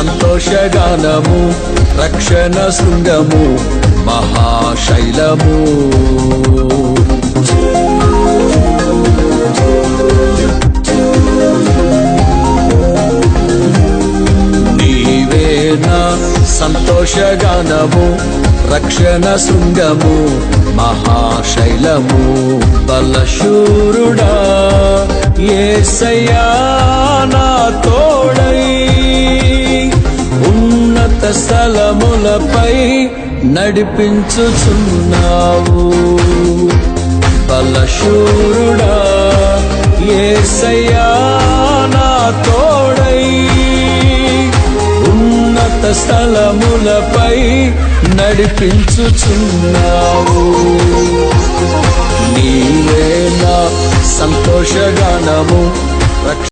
సంతోషగానము రక్షణ శృంగము మహాశైలము. నీవేనా సంతోషగానము రక్షణ శృంగము మహాశైలము. బలశూరుడా ఏసయ్యా ఉన్నత స్థలములపై నడిపించుచున్నావు. బలశూరుడా ఏసయ్యా నా తోడై. ఉన్నత స్థలములపై నడిపించుచున్నావు. నీవే నా సంతోషగానము రక్ష